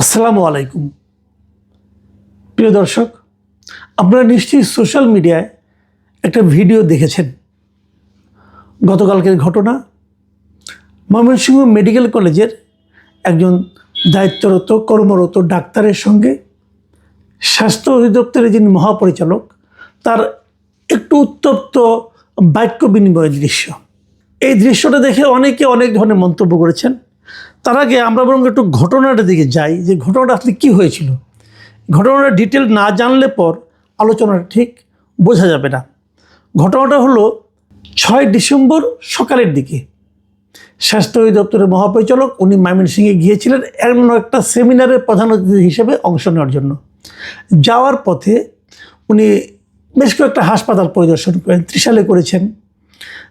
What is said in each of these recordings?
আসসালামু আলাইকুম। প্রিয় দর্শক, আপনারা নিশ্চয়ই সোশ্যাল মিডিয়ায় একটা ভিডিও দেখেছেন। গতকালকের ঘটনা, ময়মনসিংহ মেডিকেল কলেজের একজন দায়িত্বরত, কর্মরত ডাক্তারের সঙ্গে স্বাস্থ্য অধিদপ্তরের যিনি মহাপরিচালক, তার একটু উত্তপ্ত বাক্য বিনিময়ের দৃশ্য। এই দৃশ্যটা দেখে অনেকে অনেক ধরনের মন্তব্য করেছেন। তার আগে আমরা বরং একটু ঘটনাটা দিকে যাই যে ঘটনাটা আসলে কী হয়েছিল। ঘটনাটা ডিটেল না জানলে পর আলোচনাটা ঠিক বোঝা যাবে না। ঘটনাটা হলো ছয় ডিসেম্বর সকালের দিকে। স্বাস্থ্য অধিদপ্তরের মহাপরিচালক উনি ময়মনসিংহে গিয়েছিলেন এমন একটা সেমিনারের প্রধান অতিথি হিসেবে অংশ নেওয়ার জন্য। যাওয়ার পথে উনি বেশ কয়েকটা হাসপাতাল পরিদর্শন করেন, ত্রিশালে করেছেন।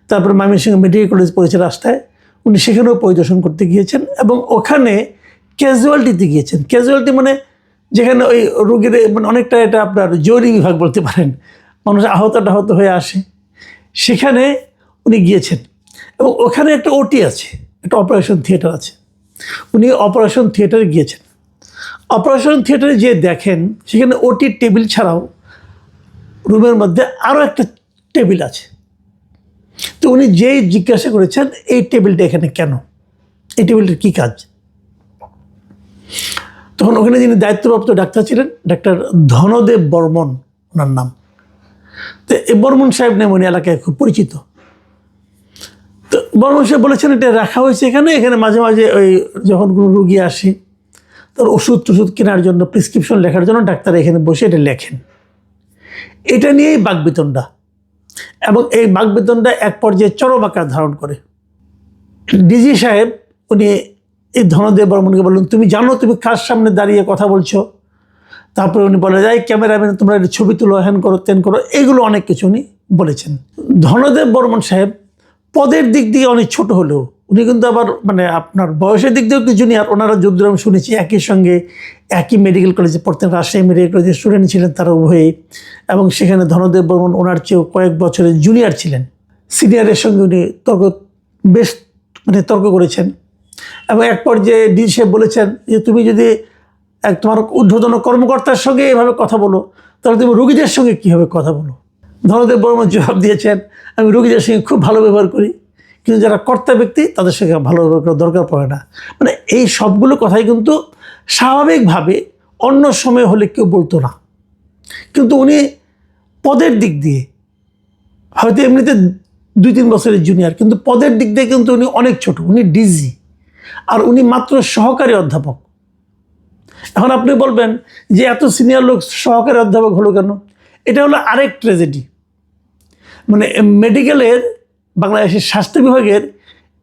তারপর ময়মনসিংহ মেডিকেল কলেজ পড়েছে রাস্তায়। উনি সেখানেও পরিদর্শন করতে গিয়েছেন এবং ওখানে ক্যাজুয়ালিটিতে গিয়েছেন। ক্যাজুয়ালিটি মানে যেখানে ওই রোগীর মানে অনেকটা এটা আপনার জরুরি বিভাগ বলতে পারেন। মানুষ আহত টাহত হয়ে আসে। সেখানে উনি গিয়েছেন এবং ওখানে একটা ওটি আছে, একটা অপারেশন থিয়েটার আছে। উনি অপারেশন থিয়েটারে গিয়েছেন। অপারেশন থিয়েটারে যে দেখেন, সেখানে ওটির টেবিল ছাড়াও রুমের মধ্যে আরও একটা টেবিল আছে। তো উনি যেই জিজ্ঞাসা করেছেন, এই টেবিলটা এখানে কেন? এই টেবিলটার কী কাজ? তখন ওখানে যিনি দায়িত্বপ্রাপ্ত ডাক্তার ছিলেন, ডাক্তার ধনদেব বর্মন, ওনার নাম। তো এই বর্মন সাহেব নাম উনি এলাকায় খুব পরিচিত। তো বর্মন সাহেব বলেছেন, এটা রাখা হয়েছে এখানে এখানে মাঝে মাঝে ওই যখন কোনো রুগী আসে, তার ওষুধ টষুধ কেনার জন্য প্রেসক্রিপশন লেখার জন্য ডাক্তার এখানে বসে এটা লেখেন। এটা নিয়েই বাগবিতণ্ডা। এবং এই বাকবেদনটা এক পর্যায়ে চরম আকার ধারণ করে। ডিজি সাহেব, উনি এই ধনদেব বর্মনকে বললেন, তুমি জানো তুমি কার সামনে দাঁড়িয়ে কথা বলছো? তারপরে উনি বলে যাই ক্যামেরাম্যান, তোমরা ছবি তুলো হ্যান করো, তেন করো। এগুলো অনেক কিছু উনি বলেছেন। ধনদেব বর্মন সাহেব, পদের দিক দিয়ে অনেক ছোট হলেও উনি কিন্তু আবার মানে আপনার বয়সের দিক দিয়েও কিছু একটু জুনিয়র ওনারা যদ্দূর আমি শুনেছি একই সঙ্গে একই মেডিকেল কলেজে পড়তেন, রাজশাহী মেডিকেল কলেজের স্টুডেন্ট ছিলেন তারা উভয়ে, এবং সেখানে ধনদেব বর্মন ওনার চেয়েও কয়েক বছরের জুনিয়র ছিলেন। সিনিয়রের সঙ্গে উনি তর্ক, বেশ মানে তর্ক করেছেন। এবং এক পর্যায়ে ডি সাহেব বলেছেন যে, তুমি যদি এক তোমার ঊর্ধ্বতন কর্মকর্তার সঙ্গে এভাবে কথা বলো, তাহলে তুমি রুগীদের সঙ্গে কীভাবে কথা বলো? ধনদেব বর্মন জবাব দিয়েছেন, আমি রুগীদের সঙ্গে খুব ভালো ব্যবহার করি কিন্তু যারা কর্তা ব্যক্তি, তাদের সঙ্গে ভালো দরকার পড়ে না। মানে এই সবগুলো কথাই কিন্তু স্বাভাবিকভাবে অন্য সময় হলে কেউ বলতো না। কিন্তু উনি পদের দিক দিয়ে, হয়তো এমনিতে দুই তিন বছরের জুনিয়র কিন্তু পদের দিক দিয়ে কিন্তু উনি অনেক ছোট, উনি ডিজি আর উনি মাত্র সহকারী অধ্যাপক। এখন আপনি বলবেন যে এত সিনিয়র লোক সহকারী অধ্যাপক হলো কেন? এটা হলো আরেক ট্রেজেডি মানে মেডিকেলের বাংলাদেশের স্বাস্থ্য বিভাগের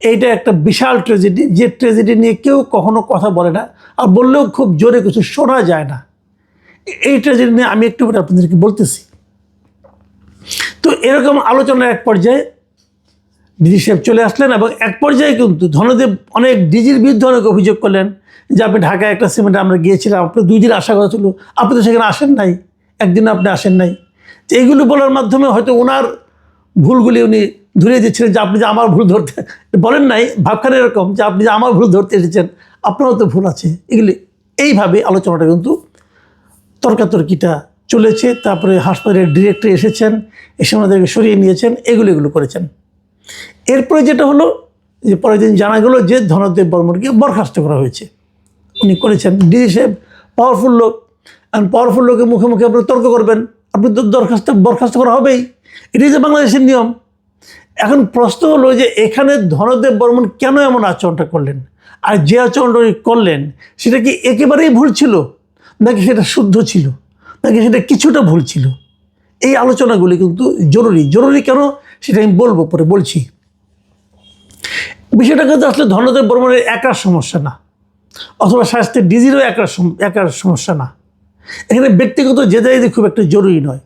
এইটা একটা বিশাল ট্রেজেডি যে ট্রেজেডি নিয়ে কেউ কখনো কথা বলে না আর বললেও খুব জোরে কিছু শোনা যায় না। এই ট্রেজেডি নিয়ে আমি একটু করে আপনাদেরকে বলতেছি। তো এরকম আলোচনার এক পর্যায়ে ডিজি সাহেব চলে আসলেন এবং এক পর্যায়ে কিন্তু ধনদেব অনেক ডিজির বিরুদ্ধে অনেক অভিযোগ করলেন যে আপনি ঢাকায় একটা সিমেন্টে আমরা গিয়েছিলাম আপনি দুই দিন আশা কথা ছিল, আপনি তো সেখানে আসেন নাই একদিন আপনি আসেন নাই। তো এইগুলো বলার মাধ্যমে হয়তো ওনার ভুলগুলি উনি ধরিয়ে দিচ্ছিলেন যে আপনি যে আমার ভুল ধরতে বলেন নাই, ভাবখানে এরকম যে আপনি যে আমার ভুল ধরতে এসেছেন, আপনারও তো ভুল আছে। এগুলি এইভাবে আলোচনাটা কিন্তু তর্কাতর্কিটা চলেছে। তারপরে হাসপাতালের ডিরেক্টর এসেছেন, এসে ওনাদেরকে সরিয়ে নিয়েছেন, এগুলো এগুলো করেছেন। এরপরে যেটা হলো যে পরের দিন জানা গেলো যে ধনদেব বর্মনকে বরখাস্ত করা হয়েছে। উনি করেছেন, ডিজি সাহেব পাওয়ারফুল লোক। আর পাওয়ারফুল লোকের মুখে মুখে আপনি তর্ক করবেন, আপনি তো দরখাস্ত, বরখাস্ত করা হবেই। এটাই যে বাংলাদেশের নিয়ম। এখন প্রশ্ন হলো যে এখানে ধনদেব বর্মন কেন এমন আচরণটা করলেন? আর যে আচরণটা করলেন, সেটা কি একেবারেই ভুল ছিল? নাকি সেটা শুদ্ধ ছিল? নাকি সেটা কিছুটা ভুল ছিল? এই আলোচনাগুলি কিন্তু জরুরি। জরুরি কেন? সেটা আমি বলব, পরে বলছি। বিষয়টা কিন্তু আসলে ধনদেব বর্মনের একার সমস্যা না, অথবা স্বাস্থ্যের ডিজিরও একার একার সমস্যা না। এখানে ব্যক্তিগত জেদাইদি খুব একটা জরুরি নয়।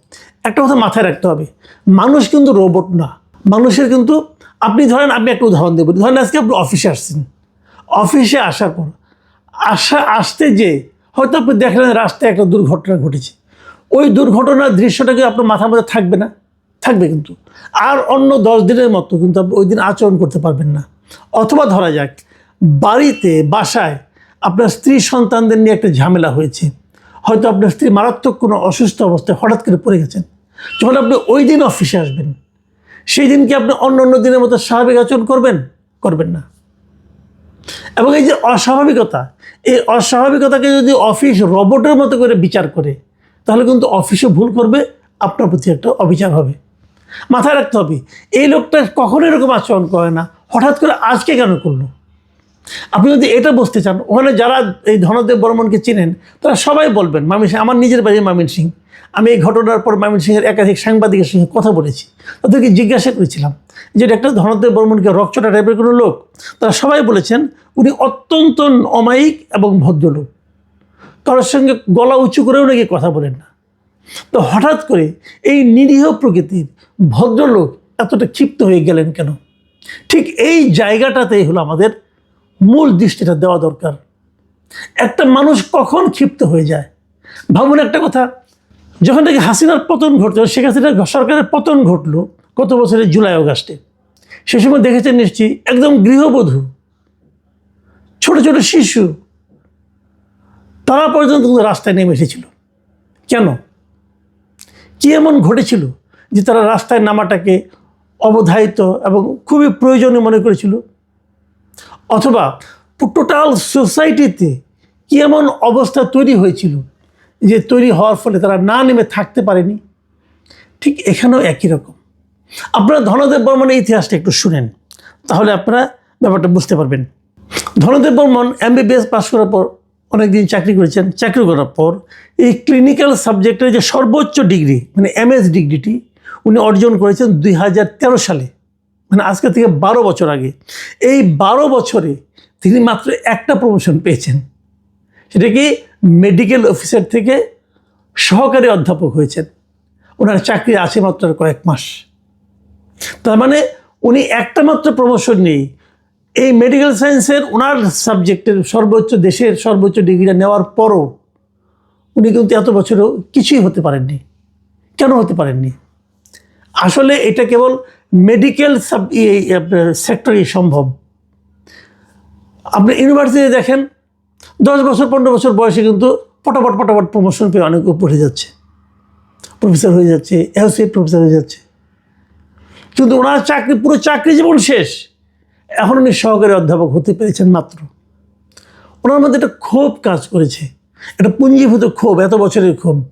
একটা কথা মাথায় রাখতে হবে, মানুষ কিন্তু রোবট না। মানুষের কিন্তু, আপনি ধরেন আপনি একটা উদাহরণ দেবেন ধরেন, আজকে আপনি অফিসে আসছেন। অফিসে আসার পর, আসা, আসতে যে হয়তো আপনি দেখলেন রাস্তায় একটা দুর্ঘটনা ঘটেছে। ওই দুর্ঘটনার দৃশ্যটাকে আপনার মাথার মধ্যে থাকবে না? থাকবে কিন্তু। আর অন্য দশ দিনের মতো কিন্তু আপনি ওই দিন আচরণ করতে পারবেন না। অথবা ধরা যাক, বাড়িতে, বাসায় আপনার স্ত্রী সন্তানদের নিয়ে একটা ঝামেলা হয়েছে। হয়তো আপনার স্ত্রী মারাত্মক কোনো অসুস্থ অবস্থায় হঠাৎ করে পড়ে গেছেন। যখন আপনি ওই দিন অফিসে আসবেন সেই দিন কি আপনি অন্য অন্য দিনের মতো স্বাভাবিক আচরণ করবেন? করবেন না। এবং এই যে অস্বাভাবিকতা, এই অস্বাভাবিকতাকে যদি অফিস রবটের মতো করে বিচার করে, তাহলে কিন্তু অফিসে ভুল করবে, আপনার প্রতি একটা অবিচার হবে। মাথায় রাখতে হবে, এই লোকটা কখনো এরকম আচরণ করে না। হঠাৎ করে আজকে কেন করল? আপনি যদি এটা বুঝতে চান, ওখানে যারা এই ধনদেব বর্মনকে চিনেন, তারা সবাই বলবেন, মামিন সিং, আমার নিজের বাড়ি মামিন সিং। আমি এই ঘটনার পর মামিন সিংয়ের একাধিক সাংবাদিকের সঙ্গে কথা বলেছি। তাদেরকে জিজ্ঞাসা করেছিলাম যে ডাক্তার ধনদেব বর্মনকে রকচটা টাইপের কোনো লোক? তারা সবাই বলেছেন, উনি অত্যন্ত অমায়িক এবং ভদ্রলোক। কারোর সঙ্গে গলা উঁচু করেও নাকি কথা বলেন না। তো হঠাৎ করে এই নিরীহ প্রকৃতির ভদ্রলোক এতটা ক্ষিপ্ত হয়ে গেলেন কেন? ঠিক এই জায়গাটাতেই হলো আমাদের মূল দৃষ্টিটা দেওয়া দরকার। একটা মানুষ কখন ক্ষিপ্ত হয়ে যায়? ভাবুন একটা কথা, যখন থেকে হাসিনার পতন ঘটলো, শেখ হাসিনার সরকারের পতন ঘটলো গত বছরের জুলাই অগাস্টে, সে সময় দেখেছেন নিশ্চয়ই একদম গৃহবধূ, ছোট ছোট শিশু, তারা পর্যন্ত কিন্তু রাস্তায় নেমে এসেছিল। কেন? কি এমন ঘটেছিল যে তারা রাস্তায় নামাটাকে অবধারিত এবং খুবই প্রয়োজনীয় মনে করেছিল? অথবা টোটাল সোসাইটিতে কি এমন অবস্থা তৈরি হয়েছিল যে তৈরি হওয়ার ফলে তারা না নেমে থাকতে পারেনি? ঠিক এখানেও একই রকম। আপনারা ধনদেব বর্মনের ইতিহাসটা একটু শুনেন, তাহলে আপনারা ব্যাপারটা বুঝতে পারবেন। Dhanadeb Barman M MBBS pass করার পর অনেকদিন চাকরি করেছেন। চাকরি করার পর এই ক্লিনিক্যাল সাবজেক্টের যে সর্বোচ্চ ডিগ্রি মানে এমএস ডিগ্রিটি উনি অর্জন করেছেন দুই হাজার তেরো সালে। মানে আজকে থেকে বারো বছর আগে, এই বারো বছরে তিনি মাত্র একটা প্রমোশন পেয়েছেন। সেটা কি মেডিকেল অফিসার থেকে সহকারী অধ্যাপক হয়েছেন। ওনার চাকরি আছে মাত্র কয়েক মাস। তার মানে উনি একটা মাত্র প্রমোশন নেই এই মেডিকেল সায়েন্সের ওনার সাবজেক্টের সর্বোচ্চ দেশের সর্বোচ্চ ডিগ্রিটা নেওয়ার পরও উনি কিন্তু এত বছরও কিছুই হতে পারেননি। কেন হতে পারেননি? আসলে এটা কেবল মেডিকেল সাব সেক্টরেই সম্ভব। আপনি ইউনিভার্সিটি দেখেন, দশ বছর, পনেরো বছর বয়সে কিন্তু পটাপট পটাপট প্রমোশন পেয়ে অনেক উপরে যাচ্ছে। প্রফেসর হয়ে যাচ্ছে অ্যাসোসিয়েট প্রফেসর হয়ে যাচ্ছে। কিন্তু ওনার চাকরি, পুরো চাকরি জীবন শেষ। এখন উনি সহকারী অধ্যাপক হতে পেরেছেন মাত্র। ওনার মধ্যে একটা ক্ষোভ কাজ করেছে। এটা পুঞ্জীভূত ক্ষোভ, এত বছরের ক্ষোভ।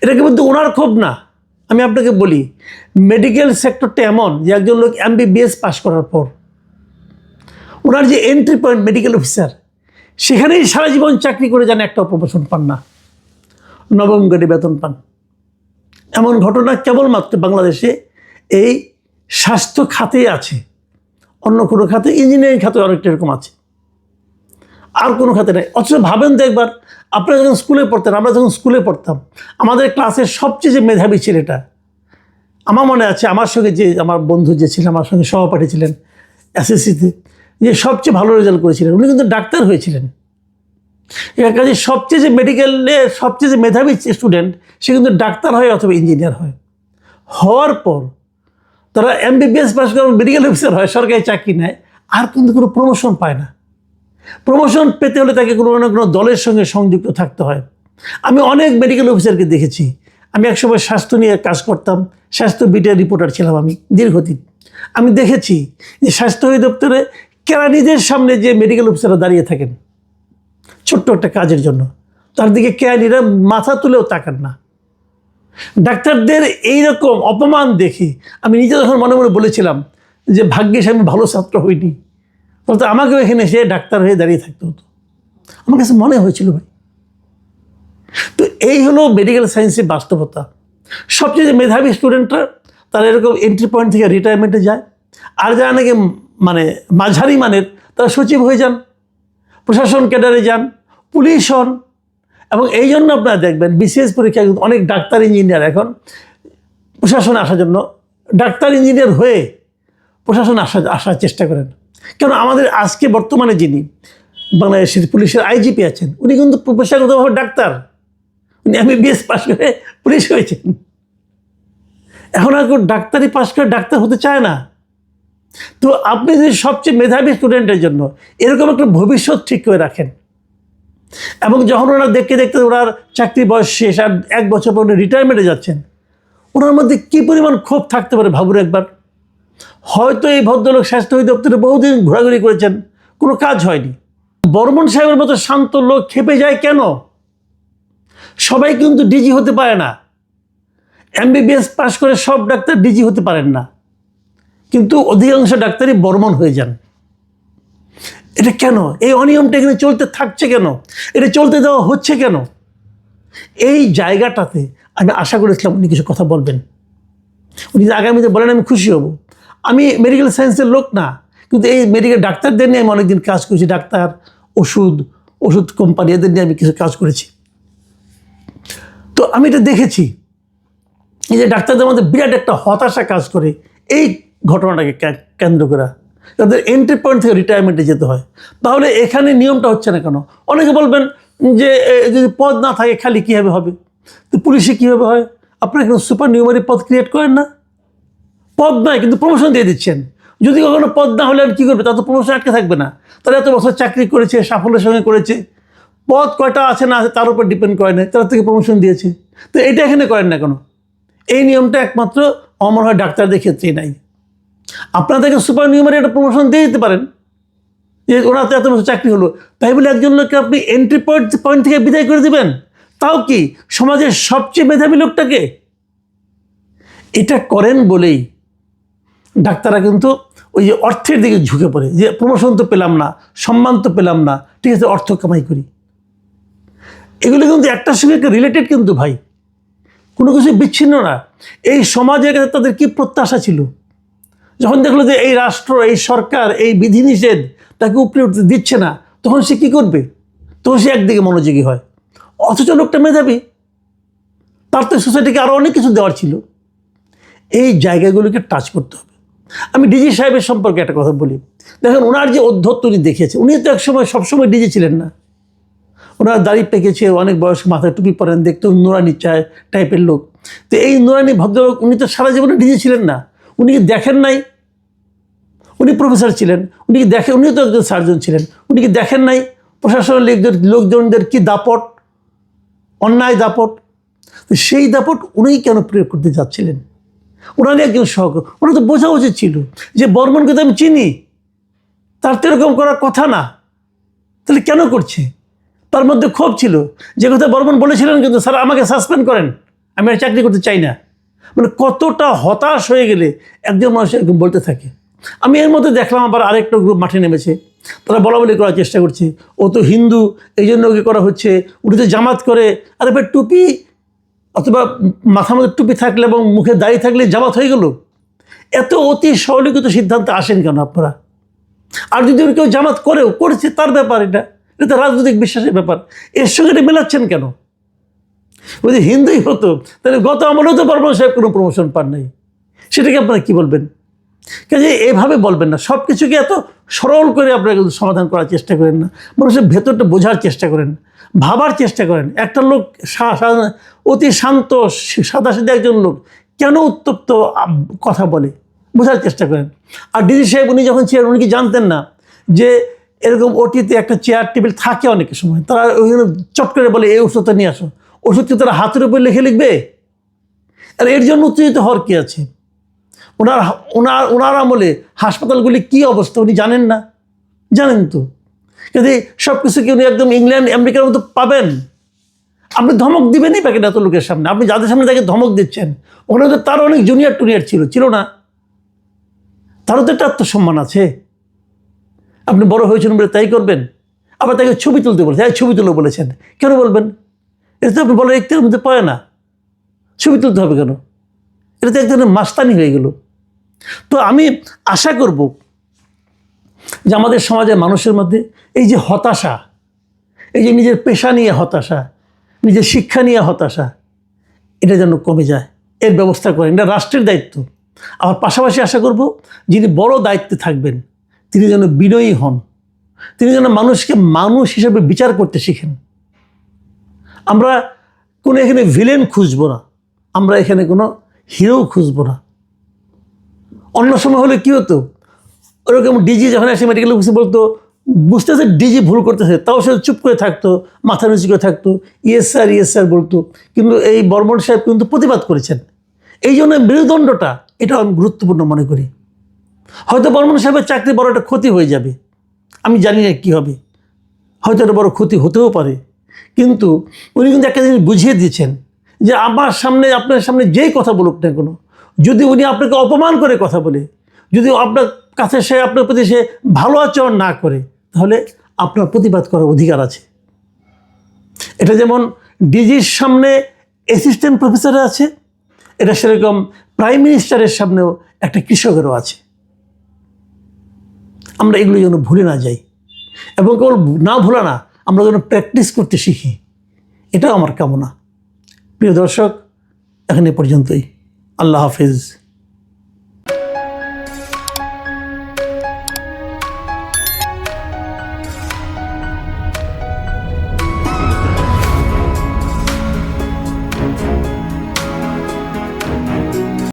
এটা কিন্তু ওনার ক্ষোভ না? আমি আপনাকে বলি মেডিকেল সেক্টরটা এমন যে একজন লোক এমবিবিএস পাস করার পর ওনার যে এন্ট্রি পয়েন্ট মেডিকেল অফিসার সেখানেই সারা জীবন চাকরি করে যান একটা প্রমোশন পান না। নবম গ্রেডে বেতন পান। এমন ঘটনা কেবলমাত্র বাংলাদেশে এই স্বাস্থ্য খাতেই আছে। অন্য কোনো খাতে ইঞ্জিনিয়ারিং খাতে অনেকটা এরকম আছে। আর কোনো খাতে নেই। অথচ ভাবেন তো একবার, আপনারা যখন স্কুলে পড়তেন, আমরা যখন স্কুলে পড়তাম, আমাদের ক্লাসের সবচেয়ে যে মেধাবী ছেলেটা, আমার মনে আছে, আমার সঙ্গে যে আমার বন্ধু যে ছিলেন, আমার সঙ্গে সহপাঠী ছিলেন, এসএসসিতে, যে সবচেয়ে ভালো রেজাল্ট করেছিলেন, উনি কিন্তু ডাক্তার হয়েছিলেন। এর কাজে সবচেয়ে যে মেডিকেলে সবচেয়ে যে মেধাবী স্টুডেন্ট সে কিন্তু ডাক্তার হয় অথবা ইঞ্জিনিয়ার হয়। হওয়ার পর, তারা এমবিবিএস পাস করে মেডিকেল অফিসার হয়, সরকারি চাকরি নেয়, আর কিন্তু কোনো প্রমোশন পায় না। প্রমোশন পেতে হলে তাকে কোনো না কোনো দলের সঙ্গে সংযুক্ত থাকতে হয়। আমি অনেক মেডিকেল অফিসারকে দেখেছি। আমি একসময় স্বাস্থ্য নিয়ে কাজ করতাম। স্বাস্থ্য বিটের রিপোর্টার ছিলাম আমি দীর্ঘদিন। আমি দেখেছি যে স্বাস্থ্য অধিদপ্তরে কেরানিদের সামনে যে মেডিকেল অফিসাররা দাঁড়িয়ে থাকেন। ছোট্ট একটা কাজের জন্য। তার দিকে কেরানিরা মাথা তুলেও তাকান না। ডাক্তারদের এই রকম অপমান দেখি আমি নিজে যখন মনে মনে বলেছিলাম যে ভাগ্যিস আমি ভালো ছাত্র হইনি। বলতে, আমাকেও এখানে সে ডাক্তার হয়ে দাঁড়িয়ে থাকতে হতো। আমার কাছে মনে হয়েছিল ভাই। তো এই হলো মেডিকেল সায়েন্সের বাস্তবতা। সবচেয়ে যে মেধাবী স্টুডেন্টরা তারা এরকম এন্ট্রি পয়েন্ট থেকে রিটায়ারমেন্টে যায়। আর যারা নাকি মানে মাঝারি মানের, তারা সচিব হয়ে যান, প্রশাসন ক্যাডারে যান পুলিশ হন। এবং এই জন্য আপনারা দেখবেন বিসিএস পরীক্ষায় অনেক ডাক্তার ইঞ্জিনিয়ার এখন প্রশাসনে আসার জন্য ডাক্তার ইঞ্জিনিয়ার হয়ে প্রশাসনে আসা আসার চেষ্টা করেন। কেন আমাদের আজকে বর্তমানে যিনি বাংলাদেশের পুলিশের আইজিপি আছেন, উনি কিন্তু পেশাগতভাবে ডাক্তার। উনি এমবিবিএস পাশ করে পুলিশ হয়েছেন। এখন আর কেউ ডাক্তারি পাশ করে ডাক্তার হতে চায় না। তো আপনি যদি সবচেয়ে মেধাবী স্টুডেন্টের জন্য এরকম একটা ভবিষ্যৎ ঠিক করে রাখেন, এবং যখন ওনারা দেখতে দেখতে ওনার চাকরি বয়স শেষ আর এক বছর পর উনি রিটায়ারমেন্টে যাচ্ছেন, ওনার মধ্যে কী পরিমাণ ক্ষোভ থাকতে পারে ভাবুন একবার। হয়তো এই ভদ্রলোক স্বাস্থ্য দপ্তরে বহুদিন ঘোরাঘুরি করেছেন, কোনো কাজ হয়নি। বর্মন সাহেবের মতো শান্ত লোক খেপে যায় কেন? সবাই কিন্তু ডিজি হতে পারে না। এমবিবিএস পাশ করে সব ডাক্তার ডিজি হতে পারেন না। কিন্তু অধিকাংশ ডাক্তারই বর্মন হয়ে যান। এটা কেন? এই অনিয়মটা এখানে চলতে থাকছে কেন? এটা চলতে দেওয়া হচ্ছে কেন? এই জায়গাটাতে আমি আশা করেছিলাম উনি কিছু কথা বলবেন। উনি আগামীতে বলেন, আমি খুশি হব। আমি মেডিকেল সায়েন্সের লোক না, কিন্তু এই মেডিকেল ডাক্তারদের নিয়ে আমি অনেকদিন কাজ করেছি, ডাক্তার, ওষুধ ওষুধ কোম্পানি এদের নিয়ে আমি কিছু কাজ করেছি। তো আমি এটা দেখেছি, এই যে ডাক্তারদের মধ্যে বিরাট একটা হতাশা কাজ করে, এই ঘটনাটাকে কেন্দ্র করে। তাদের এন্ট্রি পয়েন্ট থেকে রিটায়ারমেন্টে যেতে হয়। তাহলে এখানে নিয়মটা হচ্ছে না কেন? অনেকে বলবেন যে যদি পদ না থাকে, খালি কীভাবে হবে? তো পুলিশে কীভাবে হয়? আপনারা এখানে সুপার নিউমারি পদ ক্রিয়েট করেন না? পদ নয় কিন্তু প্রমোশন দিয়ে দিচ্ছেন। যদি কখনো পদ না হলে আমি কী করবে? তা তো প্রমোশন আটকে থাকবে না। তারা এত বছর চাকরি করেছে, সাফল্যের সঙ্গে করেছে। পদ কয়টা আছে না আছে তার উপর ডিপেন্ড করে না তারা থেকে প্রমোশন দিয়েছে। তো এটা এখানে করেন না কেন? এই নিয়মটা একমাত্র অমর হয় ডাক্তারদের ক্ষেত্রেই নাই। আপনাদেরকে সুপার নিউমারি একটা প্রমোশন দিয়ে দিতে পারেন। যে ওনার তো এত বছর চাকরি হলো। তাই বলে একজন লোককে আপনি এন্ট্রি পয়েন্ট পয়েন্ট থেকে বিদায় করে দিবেন। তাও কি সমাজের সবচেয়ে মেধাবী লোকটাকে? এটা করেন বলেই ডাক্তাররা কিন্তু ওই যে অর্থের দিকে ঝুঁকে পড়ে, যে প্রমোশন তো পেলাম না, সম্মান তো পেলাম না, ঠিক আছে, অর্থ কামাই করি। এগুলো কিন্তু একটার সঙ্গে রিলেটেড কিন্তু ভাই, কোনো কিছু বিচ্ছিন্ন না। এই সমাজের কাছে তাদের কী প্রত্যাশা ছিল? যখন দেখল যে এই রাষ্ট্র, এই সরকার, এই বিধিনিষেধ তাকে উপরে উঠতে দিচ্ছে না, তখন সে কী করবে? তখন সে একদিকে মনোযোগী হয়। অথচ লোকটা মেধাবী। তার তো সোসাইটিকে আরও অনেক কিছু দেওয়ার ছিল। এই জায়গাগুলোকে টাচ করতে হবে। আমি ডিজি সাহেবের সম্পর্কে একটা কথা বলি। দেখেন, ওনার যে অধ্যত্ত উনি দেখিয়েছে, উনি তো একসময় সবসময় ডিজি ছিলেন না। ওনার দাড়ি পেকেছে, অনেক বয়স মাথায় টুপি পরেন, দেখতে নুরানি চায়, টাইপের লোক। তো এই নুরানি ভদ্রলোক, উনি তো সারা জীবনে ডিজি ছিলেন না। উনি কি দেখেন নাই? উনি প্রফেসর ছিলেন। উনি কি দেখেন উনিও তো একজন সার্জন ছিলেন। উনি কি দেখেন নাই? প্রশাসনের লোকদের লোকজনদের কি দাপট? অন্যায় দাপট? সেই দাপট উনিই কেন প্রয়োগ করতে যাচ্ছিলেন? ওনারই একজন সহক ওনার তো বোঝা উচিত ছিল যে বর্মনকে তো আমি চিনি। তার তো এরকম করার কথা না। তাহলে কেন করছে? তার মধ্যে ক্ষোভ ছিল। যে কথা বর্মন বলেছিলেন কিন্তু স্যার আমাকে সাসপেন্ড করেন। আমি আর চাকরি করতে চাই না। মানে কতটা হতাশ হয়ে গেলে একজন মানুষ এরকম বলতে থাকে। আমি এর মধ্যে দেখলাম আবার আরেকটা গ্রুপ মাঠে নেমেছে। তারা বলা বলি করার চেষ্টা করছে। ও তো হিন্দু এই জন্য ওকে করা হচ্ছে। উনি তো জামাত করে। আরে ভাই টুপি অথবা মাথার মধ্যে টুপি থাকলে এবং মুখে দাঁড়িয়ে থাকলে জামাত হয়ে গেল? এত অতি সরলীকৃত সিদ্ধান্তে আসেন কেন আপনারা? আর যদি কেউ জামাত করেও, করেছে তার ব্যাপার এটা। এটা রাজনৈতিক বিশ্বাসের ব্যাপার। এর সঙ্গে এটা মেলাচ্ছেন কেন? যদি হিন্দুই হতো, তাহলে গত আমলেও তো বর্মন সাহেব কোনো প্রমোশন পান নাই। সেটাকে আপনারা কী বলবেন? কাজে এভাবে বলবেন না। সব কিছুকে এত সরল করে আপনারা কিন্তু সমাধান করার চেষ্টা করেন না। মানুষের ভেতরটা বোঝার চেষ্টা করেন, ভাবার চেষ্টা করেন। একটা লোক অতি শান্ত সাদা সাদা একজন লোক কেন উত্তপ্ত কথা বলে? বোঝার চেষ্টা করেন। আর ডিজি সাহেব উনি যখন ছিলেন, উনি কি জানতেন না যে এরকম ওটিতে একটা চেয়ার টেবিল থাকে অনেক সময়? তারা ওইখানে চট করে বলে, এই ওষুধটা নিয়ে আসো। ওষুধ তারা হাতের উপরে লিখে লিখবে? আর এর জন্য উত্তেজিত হওয়ার কী আছে? ওনার ওনার ওনার আমলে হাসপাতালগুলি কী অবস্থা উনি জানেন না? জানেন তো। কিন্তু সব কিছু কি উনি একদম ইংল্যান্ড, আমেরিকার মতো পাবেন? আপনি ধমক দিবেনই প্যাকেট এত লোকের সামনে। আপনি যাদের সামনে তাকে ধমক দিচ্ছেন, ওখানে তো তার অনেক জুনিয়র টুনিয়র ছিল ছিল না। তারও তো একটা আত্মসম্মান আছে। আপনি বড় হয়েছেন বলে তাই করবেন? আবার তাকে ছবি তুলতে বলেছেন হ্যাঁ ছবি তুলে বলেছেন। কেন বলবেন? এটা তো আপনি বলার একটির মধ্যে পায় না। ছবি তুলতে হবে কেন? এটা তো এক ধরনের মাস্তানি হয়ে গেল। তো আমি আশা করব যে আমাদের সমাজের মানুষের মধ্যে এই যে হতাশা, এই যে নিজের পেশা নিয়ে হতাশা, নিজের শিক্ষা নিয়ে হতাশা, এটা যেন কমে যায়। এর ব্যবস্থা করেন। এটা রাষ্ট্রের দায়িত্ব। আবার পাশাপাশি আশা করব, যিনি বড় দায়িত্বে থাকবেন, তিনি যেন বিনয়ী হন। তিনি যেন মানুষকে মানুষ হিসেবে বিচার করতে শিখেন। আমরা কোনো এখানে ভিলেন খুঁজবো না। আমরা এখানে কোনো হিরো খুঁজবো না। অন্য সময় হলে কী হতো? ওরকম ডিজি যখন আসে মেডিকেল অফিসে বলতো বুঝতেছে ডিজি ভুল করতেছে। তাও সে চুপ করে থাকতো, মাথা নিচু করে থাকতো। ইয়েস স্যার ইয়েস স্যার বলতো। কিন্তু এই বর্মন সাহেব কিন্তু প্রতিবাদ করেছেন। এই জন্য মেরুদণ্ডটা এটা আমি গুরুত্বপূর্ণ মনে করি। হয়তো বর্মন সাহেবের চাকরি বড় একটা ক্ষতি হয়ে যাবে। আমি জানি না কী হবে। হয়তো একটা বড় ক্ষতি হতেও পারে। কিন্তু উনি কিন্তু একটা জিনিস বুঝিয়ে দিয়েছেন যে আমার সামনে, আপনার সামনে যেই কথা বলুক না কোনো যদি উনি আপনাকে অপমান করে কথা বলে, যদি আপনার কাছে সে আপনার প্রতি সে ভালো আচরণ না করে, তাহলে আপনার প্রতিবাদ করার অধিকার আছে। এটা যেমন ডিজির সামনে অ্যাসিস্ট্যান্ট প্রফেসর আছে, এটা সেরকম প্রাইম মিনিস্টারের সামনেও একটা কৃষকেরও আছে। আমরা এগুলো যেন ভুলে না যাই এবং কেবল না ভোলা না, আমরা যেন প্র্যাকটিস করতে শিখি। এটাও আমার কামনা। প্রিয় দর্শক, এখানে পর্যন্তই। আল্লাহ হাফিজ।